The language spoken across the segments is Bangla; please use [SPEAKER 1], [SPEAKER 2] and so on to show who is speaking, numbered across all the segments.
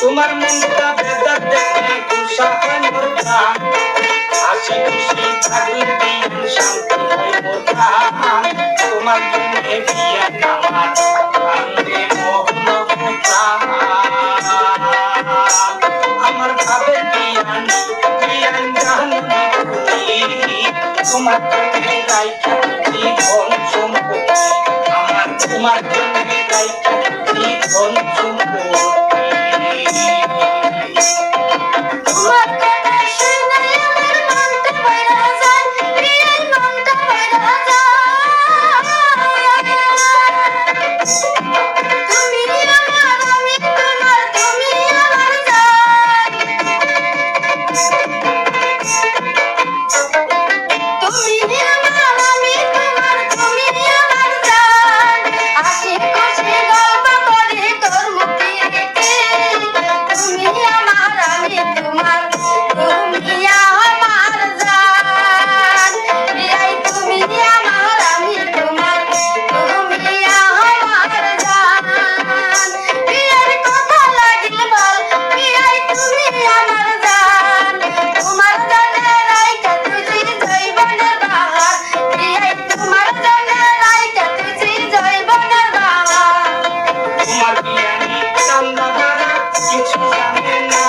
[SPEAKER 1] তোমার মনটা বেজার দেখে গোসা হয় মোর প্রাণ হয় হাসি খুশি থাকলে দিন শান্তি হয় মোর বিয়ান আমার তোমার জন্য রাইখা জীবন সম্পত্তি আমার তোমার জন্য রাইখা
[SPEAKER 2] হাসি খুশি তোমার
[SPEAKER 1] বিয়ানি চান্দা দ্বারা কিছু জানে না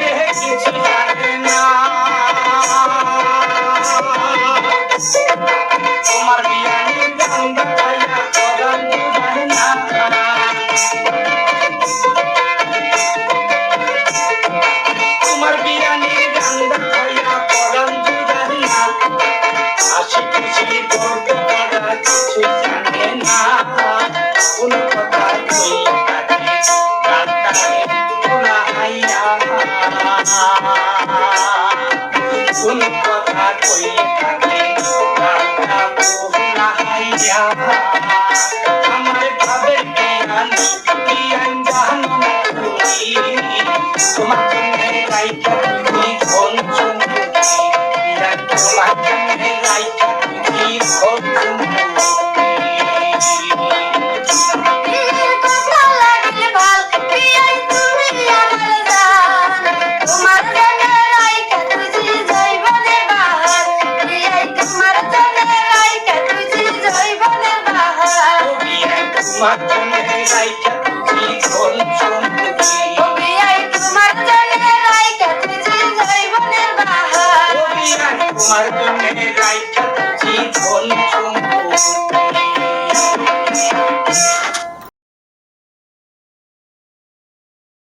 [SPEAKER 1] দেহে কিছু জানে না। তোমার বিয়ানি চান্দা খাইয়া প্রধান জানে না। তোমার বিয়ানি চান্দা খাইয়া প্রধান জানে না। হাসি খুশি গর্ব করা কিছু জানে না। কোন কথা কই থাকে কাটা তোলা হাইয়া আমার ভাবে তুমি তোমার জন্য রাইখা তুমি ধন সম্পত্তি তোমার জন্য তোমার জন্য রাইখা তুই জীবন সঙ্গী ওবি আই তোমার জন্য রাইখা তুই জীবনের বাহার। ওবি আই তোমার